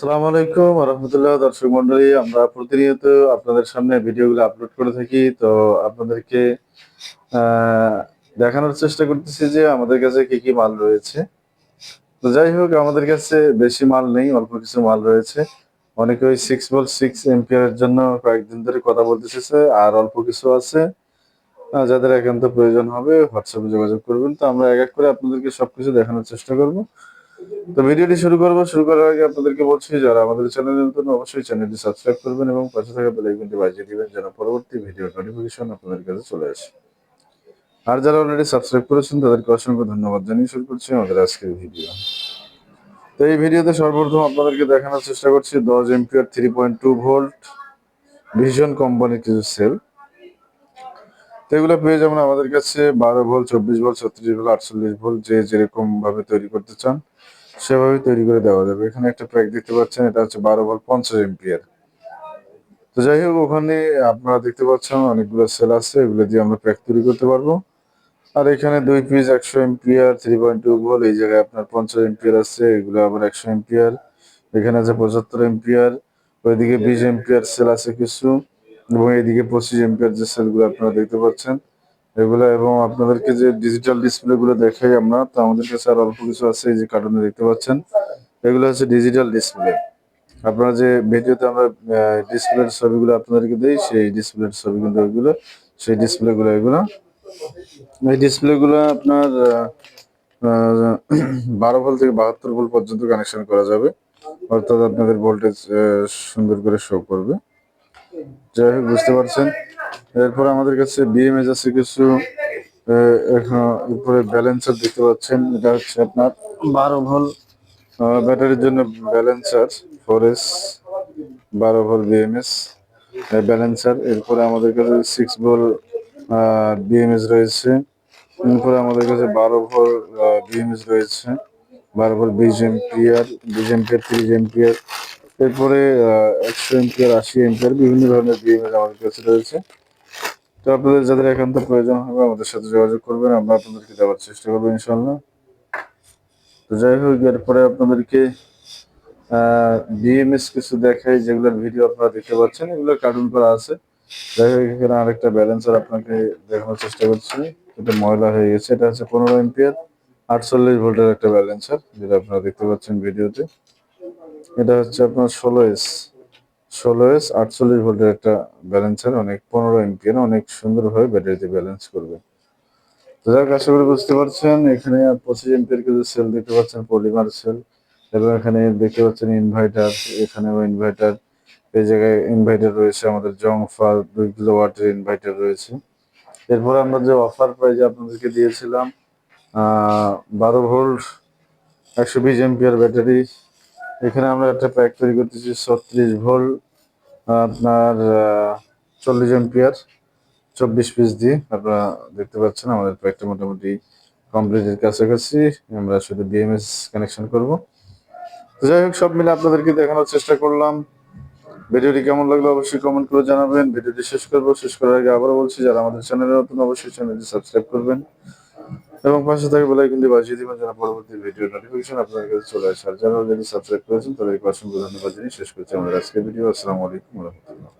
আসসালামু আলাইকুম রহমতুল্লাহ দর্শক মন্ডলী, আমরা প্রতিনিয়ত আপনাদের সামনে ভিডিওগুলো আপলোড করে থাকি। তো আপনাদেরকে দেখানোর চেষ্টা করতেছি যে আমাদের কাছে কি কি মাল রয়েছে। তো যাই হোক, আমাদের কাছে বেশি মাল নেই, অল্প কিছু মাল রয়েছে। অনেকে ওই সিক্স বল সিক্স এর জন্য কয়েকদিন ধরে কথা বলতেছে আর অল্প কিছু আছে। যাদের একান্ত প্রয়োজন হবে হোয়াটসঅ্যাপে যোগাযোগ করবেন। তো আমরা এক এক করে আপনাদেরকে সবকিছু দেখানোর চেষ্টা করব। তো ভিডিওটি শুরু করব। শুরু করার আগে আপনাদেরকে বলছি, যারা আমাদের চ্যানেলে নতুন, অবশ্যই চ্যানেলটি সাবস্ক্রাইব করবেন এবং পাশে থাকা বেল আইকনটি বাজিয়ে দিবেন যেন পরবর্তী ভিডিও নোটিফিকেশন আপনাদের কাছে চলে আসে। আর যারা অলরেডি সাবস্ক্রাইব করেছেন, তাদেরকে অসংখ্য ধন্যবাদ জানিয়ে শুরু করছি আমাদের আজকের ভিডিও। তো এই ভিডিওতে সর্বপ্রথম আপনাদেরকে দেখানোর চেষ্টা করছি, দশ ampere three point two volt Vision কোম্পানির কিছু সেল তো এগুলো পেয়ে যাবেন আমাদের কাছে বারো ভোল্ট চব্বিশ ভোল্ট ছত্রিশ ভোল্ট আটচল্লিশ ভোল্ট যে যেরকম ভাবে তৈরি করতে চান। সেভাবে তৈরি করে দেওয়া যাবে। এখানে একটা প্যাক দেখতে পাচ্ছেন, এটা হচ্ছে বারো ভোল্ট পঞ্চাশ এমপিয়ার তো যাই হোক, ওখানে আপনারা দেখতে পাচ্ছেন অনেকগুলো সেল আছে, এগুলো দিয়ে আমরা প্যাক তৈরি করতে পারব। আর এখানে দুই পিস একশো ampere three point two volt এই জায়গায় আপনার পঞ্চাশ এমপিয়ার আছে, এগুলো আবার একশো এমপিয়ার এখানে আছে পঁচাত্তর এমপিয়ার ওইদিকে বিশ এমপিয়ার সেল আছে কিছু, এবং এইদিকে পঁচিশ এমপিয়ার যে সেলগুলো আপনারা দেখতে পাচ্ছেন। এগুলো এবং আপনাদেরকে যে ডিজিটাল ডিসপ্লে গুলো দেখাই আমরা, তো আমাদের কাছে আর অল্প কিছু আছে, এই যে কার্টুনে দেখতে পাচ্ছেন। এগুলো হচ্ছে ডিজিটাল ডিসপ্লে আপনারা যে ভিডিওতে আমরা ডিসপ্লের ছবিগুলো আপনাদেরকে দিই, সেই ডিসপ্লের ছবি কিন্তু এগুলো, সেই ডিসপ্লে গুলো এগুলো। এই ডিসপ্লে গুলো আপনার বারো ভোল্ট থেকে বাহাত্তর ভোল্ট পর্যন্ত কানেকশন করা যাবে। অর্থাৎ আপনাদের ভোল্টেজ সুন্দর করে শো করবে। যাই হোক, বুঝতে পারছেন? এরপর আমাদের কাছে বিএমএস আছে কিছু উপরে ব্যালেন্সার দেখতে পাচ্ছেন, এটা হচ্ছে আপনার বারো ভোল ব্যাটারির জন্য ব্যালেন্সার ফোরেস বারো ভোল বিএমএস ব্যালেন্সার এরপরে আমাদের কাছে সিক্স ভোল বিএমএস রয়েছে, এরপরে আমাদের কাছে বারো ভোল বিএমএস রয়েছে, বারো ভোল বিশ এমপিআর বিশ এমপিআর তিরিশ এমপিআর এরপরে একশো এমপিআর আশি এমপিআর বিভিন্ন ধরনের বিএমএস আমাদের কাছে রয়েছে। তো আপনাদের যাদের একান্ত প্রয়োজন হবে আমাদের সাথে যোগাযোগ করবেন, আমরা আপনাদেরকে দেওয়ার চেষ্টা করব ইনশাল্লাহ তো যাই হোক, এরপরে আপনাদেরকে ডিএমএস কিছু দেখাই, যেগুলোর ভিডিও আপনারা দেখতে পাচ্ছেন, এগুলো কার্টুন করা আছে। যাই হোক, এখানে আরেকটা ব্যালেন্সার আপনাকে দেখানোর চেষ্টা করছি, এটা ময়লা হয়ে গেছে, এটা হচ্ছে পনেরো এমপিয়ার আটচল্লিশ ভোল্টের একটা ব্যালেন্সার যেটা আপনারা দেখতে পাচ্ছেন ভিডিওতে। এটা হচ্ছে আপনার ষোলো এস ষোলো এস আটচল্লিশ ভোল্টের একটা ব্যালেন্সার অনেক পনেরো এমপিয়ার অনেক সুন্দরভাবে ব্যাটারিতে ব্যালেন্স করবে। তো যাক আশা করি বুঝতে পারছেন, এখানে পঁচিশ এমপিয়ার কিছু সেল দেখতে পাচ্ছেন পলিমার সেল এবং এখানে দেখতে পাচ্ছেন ইনভার্টার এখানেও ইনভার্টার এই জায়গায় ইনভার্টার রয়েছে আমাদের জংফা দুই কিলো ওয়াটের ইনভার্টার রয়েছে। এরপর আমরা যে অফার প্রাইজে আপনাদেরকে দিয়েছিলাম বারো ভোল্ট, একশো বিশ এমপিয়ার ব্যাটারি এখানে আমরা একটা প্যাক তৈরি করতেছি, ছত্রিশ ভোল্ট আপনার চল্লিশ এমপিয়ার চব্বিশ পিস দিয়ে। আপনারা দেখতে পাচ্ছেন, আমাদের প্যাকটা মোটামুটি কমপ্লিটের কাছাকাছি। আমরা শুধু বিএমএস কানেকশন করব। তো যাই হোক, সব মিলে আপনাদেরকে দেখানোর চেষ্টা করলাম। ভিডিওটি কেমন লাগল অবশ্যই কমেন্ট করে জানাবেন। ভিডিওটি শেষ করব। শেষ করার আগে আবারও বলছি, যারা আমাদের চ্যানেলে নতুন, অবশ্যই চ্যানেলটি সাবস্ক্রাইব করবেন। এবং পাশে থাকে বেল আইকনটি বাজিয়ে দিবেন যেন পরবর্তী ভিডিও নোটিফিকেশন আপনার কাছে চলে আসে। আর যারা অলরেডি সাবস্ক্রাইব করেছেন তাদেরকে অসংখ্য ধন্যবাদ জানিয়ে শেষ করছি আমাদের আজকের ভিডিও। আসসালামু আলাইকুম রহমতুল্লাহ।